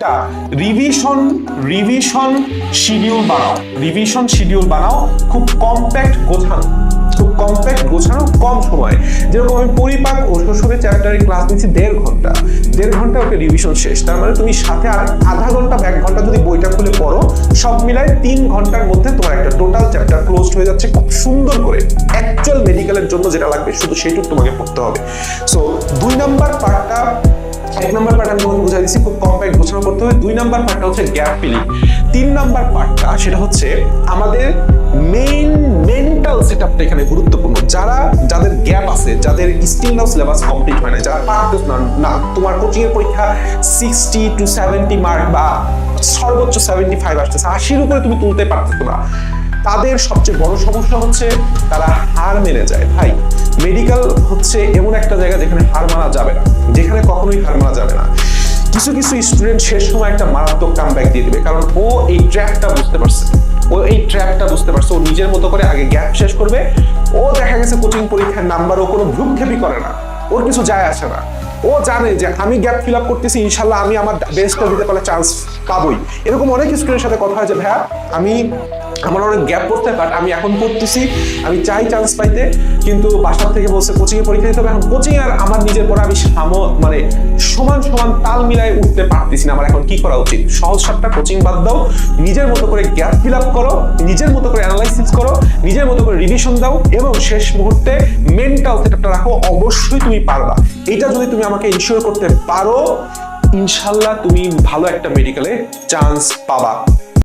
একটা revision revision schedule বানাও। Revision schedule বানাও, খুব কম্প্যাক্ট গোছানো। খুব কম্প্যাক্ট গোছানো কম সময়। যেরকম আমি পরিপাক ও শ্বশুরের চ্যাপ্টারে ক্লাস নিচ্ছি দেড় ঘণ্টা। দেড় ঘণ্টা ওকে রিভিশন শেষ। তার মানে তুমি সাথে আর আধা ঘণ্টা এক ঘণ্টা যদি বইটা খুলে পড়ো, সব মিলায় তিন ঘণ্টার মধ্যে তোমার একটা টোটাল চ্যাপ্টার ক্লোজড হয়ে যাচ্ছে খুব সুন্দর করে। অ্যাকচুয়াল মেডিকেলের জন্য যেটা লাগবে, শুধু সেইটুকু তোমাকে পড়তে হবে। সো দুই নাম্বার পার্টটা এক নাম্বার পার্ট আমি তোমাকে বুঝাই দিচ্ছি, খুব কম্প্যাক্ট গোছানো করতে হবে। দুই নাম্বার পার্টটা হচ্ছে গ্যাপ ফিলিং তিন নাম্বার পার্টটা সেটা হচ্ছে আমাদের মেইন মেন্টাল সেটআপটা এখানে গুরুত্বপূর্ণ। যারা, যাদের গ্যাপ আছে, যাদের স্টিল নাও সিলেবাস কমপ্লিট হয় না যারা পারতেছ না না, তোমার কোচিং এর পরীক্ষা সিক্সটি টু সেভেন্টি মার্ক বা সর্বোচ্চ সেভেন্টি ফাইভ আসতেছে, আশির উপরে তুমি তুলতে পারতেছো না। তাদের সবচেয়ে বড় সমস্যা হচ্ছে তারা হার মেনে যায়। ভাই মেডিকেল হচ্ছে এমন একটা জায়গা যেখানে হার মানা যাবে না। যেখানে কখনোই হার মানা যাবে না। কিছু কিছু স্টুডেন্ট শেষ সময় একটা মারাত্মক কাম ব্যাক দিয়ে দিবে, কারণ ও এই ট্র্যাকটা বুঝতে পারছে। ও এই ট্র্যাকটা বুঝতে পারছে, ও নিজের মতো করে আগে গ্যাপ শেষ করবে। ও দেখা গেছে কোচিং পরীক্ষার নাম্বার ও কোনো ভ্রুক্ষেপই করে না। ওর কিছু যায় আসে না। ও জানে যে আমি গ্যাপ ফিল আপ করতেছি, ইনশাল্লাহ আমি আমার বেস্টটা দিতে পারলে চান্স পাবোই। এরকম অনেক স্টুডেন্টের সাথে কথা হয় যে, ভাইয়া, আমি আমার অনেক গ্যাপ পড়তে বাট আমি এখন পড়তেছি। আমি চাই চান্স পাইতে, কিন্তু বাসার থেকে বলছে কোচিংয়ে পরীক্ষা দিতে হবে। এখন কোচিং আর আমার নিজের পড়া আমি সাম মানে সমান সমান তাল মিলায় উঠতে পারতেছি না আমার এখন কি করা উচিত? সহজ সাতটা কোচিং বাদ দাও, নিজের মতো করে গ্যাপ ফিল আপ করো, নিজের মতো করে অ্যানালাইসিস করো, নিজের মতো করে রিভিশন দাও, এবং শেষ মুহূর্তে মেন্টাল সেটআপটা রাখো। অবশ্যই তুমি পারবা। এটা যদি তুমি আমাকে ইনশিওর করতে পারো, ইনশাল্লাহ তুমি ভালো একটা মেডিকেলে চান্স পাবা।